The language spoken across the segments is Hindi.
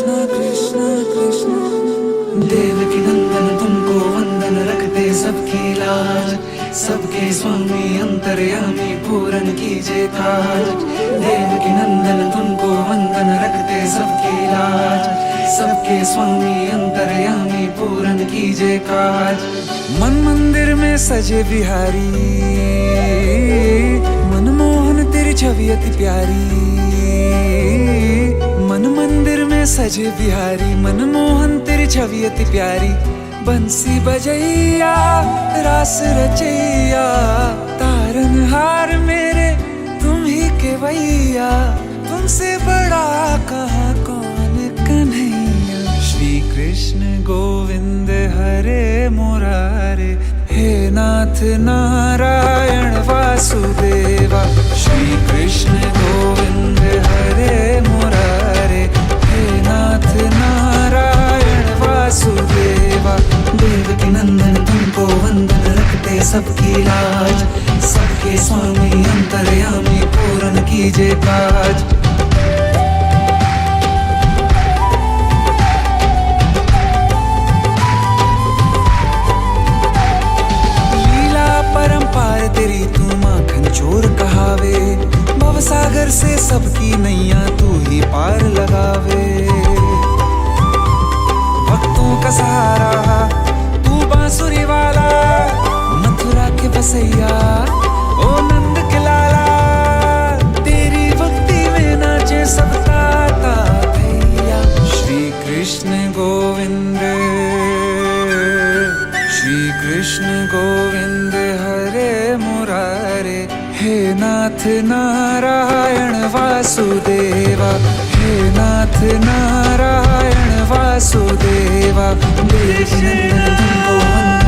कृष्ण कृष्ण कृष्ण देव की नंदन, तुमको वंदन रखते सबकी लाज। सबके स्वामी अंतर्यामी पूरन कीजिए काज देव की नंदन, तुमको वंदन रखते सबकी लाज। सबके स्वामी अंतर्यामी पूरन कीजिए काज मन मंदिर में सजे बिहारी। मनमोहन तेरी छवि अति प्यारी। सजे बिहारी, मनमोहन, तेरी छवि अति प्यारी। बंसी बजैया, रास रचैया तारन हार मेरे, तुम ही के भैया तुमसे बड़ा कहाँ कौन कन्हैया? श्री कृष्ण गोविंद हरे मुरारे, हे नाथ नारायण वासुदेवा। श्री कृष्ण सबकी लाज, सबके स्वामी अंतर्यामी पूरन काज परंपार तेरी तू माखन चोर कहावे, भव सागर से सबकी नैया तू ही पार लगावे। भक्तों का सहारा वासुदेवा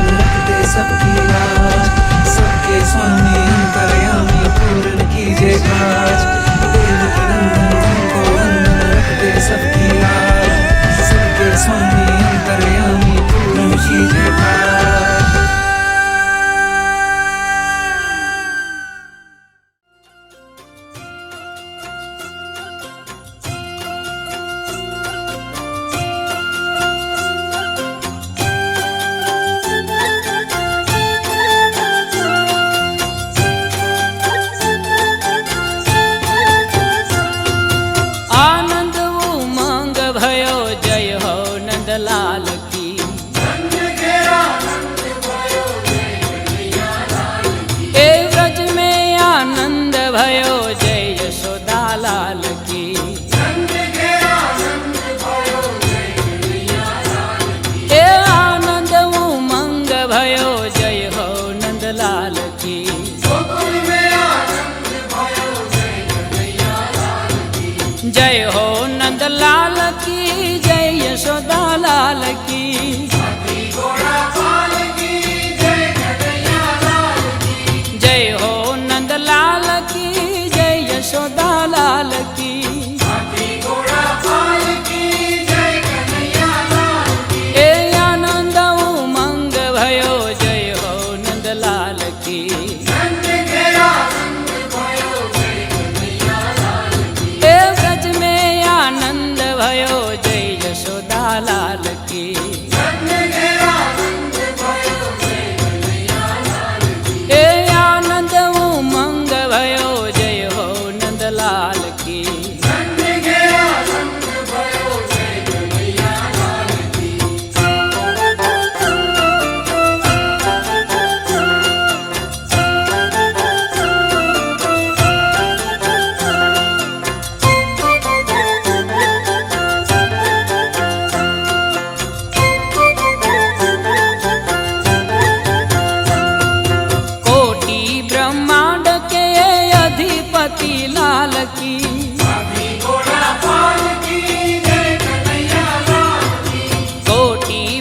रखते सबकी राज सबके स्वामी अंतर्यामी पूर्ण कीजिए काज। जय हो नंदलाल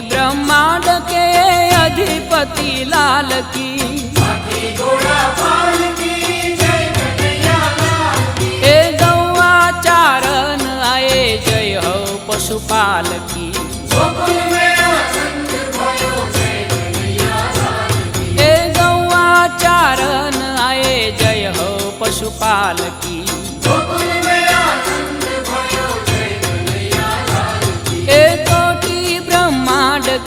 ब्रह्मांड के अधिपति लाल की। ए गौआ चारण आए, जय हो पशुपाल की। ए गौआ चारण आए, जय हो पशुपाल की।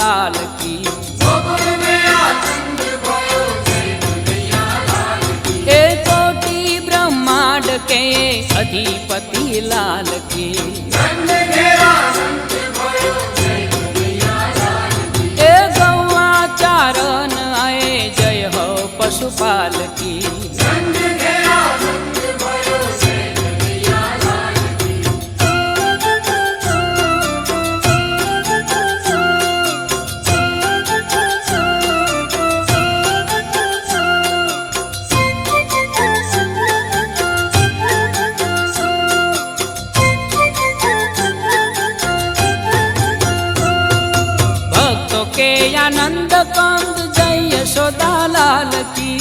नंदलाल की। ब्रह्मांड के अधिपति लाल की। हे गौआ चारण आए, जय हो पशुपाल की। के आनंद कंद जय यशोदा लाल की।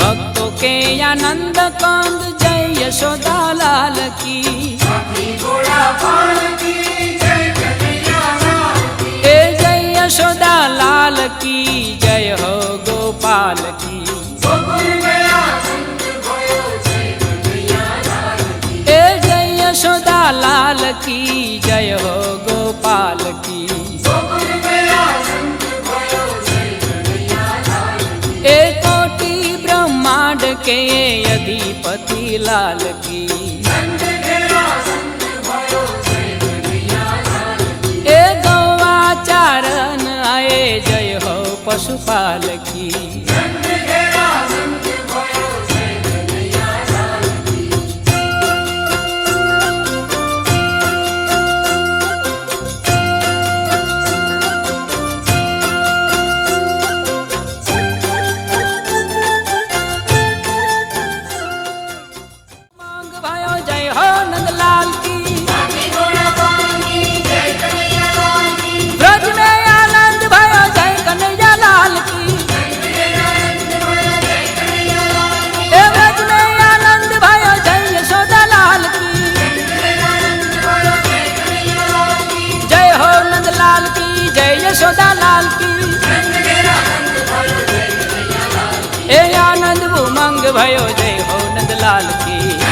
भक्तों के आनंद कंद जय यशोदा लाल की। ए जय यशोदा लाल यशोदा लाल की जय हो, गोपाल की। ए कोटि ब्रह्मांड के अधिपति लाल की। ए गौआ चारण आए जय हो पशुपाल ભયો જય હો નંદલાલ કી.